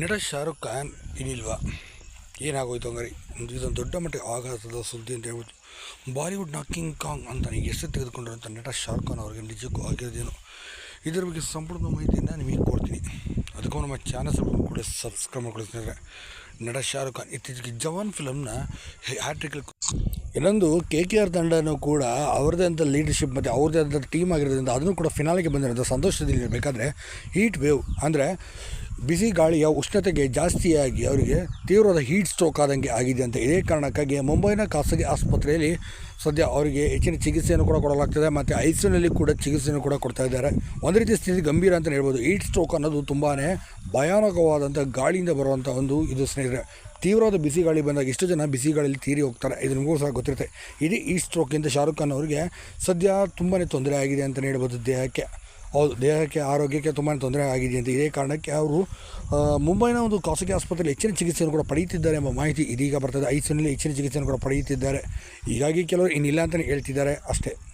ನಟ ಶಾರುಖ್ ಖಾನ್ ಇನ್ನಿಲ್ವಾ ಏನಾಗೋಯ್ತು ಹಂಗಾರೆ? ಇದೊಂದು ದೊಡ್ಡ ಮಟ್ಟಿಗೆ ಆಘಾತದ ಸುದ್ದಿ ಅಂತ ಹೇಳ್ಬೋದು. ಬಾಲಿವುಡ್ ಕಿಂಗ್ ಕಾಂಗ್ ಅಂತ ಹೆಸರು ತೆಗೆದುಕೊಂಡಿರುವಂಥ ನಟ ಶಾರುಖ್ ಖಾನ್ ಅವರಿಗೆ ನಿಜಕ್ಕೂ ಆಗಿರೋದೇನು? ಇದರ ಬಗ್ಗೆ ಸಂಪೂರ್ಣ ಮಾಹಿತಿಯನ್ನು ನಿಮಗೆ ಕೊಡ್ತೀನಿ. ಅದಕ್ಕೂ ನಮ್ಮ ಚಾನಲ್ ಕೂಡ ಸಬ್ಸ್ಕ್ರೈಬ್ ನಟ ಶಾರುಖ್ ಖಾನ್. ಇತ್ತೀಚೆಗೆ ಜವಾನ್ ಫಿಲಮ್ನ ಹ್ಯಾಟ್ರಿಕಲ್ ಇನ್ನೊಂದು ಕೆ ಕೆ ಆರ್ ತಂಡನೂ ಕೂಡ ಅವ್ರದ್ದೇ ಅಂತ ಲೀಡರ್ಶಿಪ್ ಮತ್ತು ಅವ್ರದ್ದೇ ಆದಂಥ ಟೀಮ್ ಆಗಿರೋದ್ರಿಂದ ಅದನ್ನು ಕೂಡ ಫಿನಾಲಿಗೆ ಬಂದಿರೋದು ಸಂತೋಷದಲ್ಲಿ ಇರಬೇಕಾದ್ರೆ ಹೀಟ್ ವೇವ್ ಅಂದರೆ ಬಿಸಿ ಗಾಳಿಯ ಉಷ್ಣತೆಗೆ ಜಾಸ್ತಿಯಾಗಿ ಅವರಿಗೆ ತೀವ್ರದ ಹೀಟ್ ಸ್ಟ್ರೋಕ್ ಆದಂಗೆ ಆಗಿದೆ ಅಂತ ಇದೇ ಕಾರಣಕ್ಕಾಗಿ ಮುಂಬೈನ ಖಾಸಗಿ ಆಸ್ಪತ್ರೆಯಲ್ಲಿ ಸದ್ಯ ಅವರಿಗೆ ಹೆಚ್ಚಿನ ಚಿಕಿತ್ಸೆಯನ್ನು ಕೂಡ ಕೊಡಲಾಗ್ತದೆ ಮತ್ತು ಐಸಿಯುನಲ್ಲಿ ಕೂಡ ಚಿಕಿತ್ಸೆಯನ್ನು ಕೂಡ ಕೊಡ್ತಾ ಇದ್ದಾರೆ. ಒಂದು ರೀತಿ ಸ್ಥಿತಿ ಗಂಭೀರ ಅಂತಲೇ ಹೇಳ್ಬೋದು. ಹೀಟ್ ಸ್ಟ್ರೋಕ್ ಅನ್ನೋದು ತುಂಬಾ ಭಯಾನಕವಾದಂಥ ಗಾಳಿಯಿಂದ ಬರುವಂಥ ಒಂದು ಇದು ಸ್ನೇಹಿತರೆ. ತೀವ್ರವಾದ ಬಿಸಿ ಗಾಳಿ ಬಂದಾಗ ಎಷ್ಟು ಜನ ಬಿಸಿ ಗಾಳಿಯಲ್ಲಿ ತೀರಿ ಹೋಗ್ತಾರೆ. ಇದು ನಿಮಗೂ ಸಹ ಗೊತ್ತಿರುತ್ತೆ. ಇಡೀ ಈ ಸ್ಟ್ರೋಕಿಂದ ಶಾರುಖ್ ಖಾನ್ ಅವರಿಗೆ ಸದ್ಯ ತುಂಬಾ ತೊಂದರೆ ಆಗಿದೆ ಅಂತಲೇ ಹೇಳ್ಬೋದು ದೇಹಕ್ಕೆ. ಹೌದು, ದೇಹಕ್ಕೆ, ಆರೋಗ್ಯಕ್ಕೆ ತುಂಬಾ ತೊಂದರೆ ಆಗಿದೆ ಅಂತ ಇದೇ ಕಾರಣಕ್ಕೆ ಅವರು ಮುಂಬೈನ ಒಂದು ಖಾಸಗಿ ಆಸ್ಪತ್ರೆಯಲ್ಲಿ ಹೆಚ್ಚಿನ ಚಿಕಿತ್ಸೆಯನ್ನು ಕೂಡ ಪಡೆಯುತ್ತಿದ್ದಾರೆ ಎಂಬ ಮಾಹಿತಿ ಇದೀಗ ಬರ್ತದೆ. ಐಸಿನಲ್ಲಿ ಹೆಚ್ಚಿನ ಚಿಕಿತ್ಸೆಯನ್ನು ಕೂಡ ಪಡೆಯುತ್ತಿದ್ದಾರೆ. ಹೀಗಾಗಿ ಕೆಲವರು ಇನ್ನಿಲ್ಲ ಅಂತಲೇ ಹೇಳ್ತಿದ್ದಾರೆ ಅಷ್ಟೇ.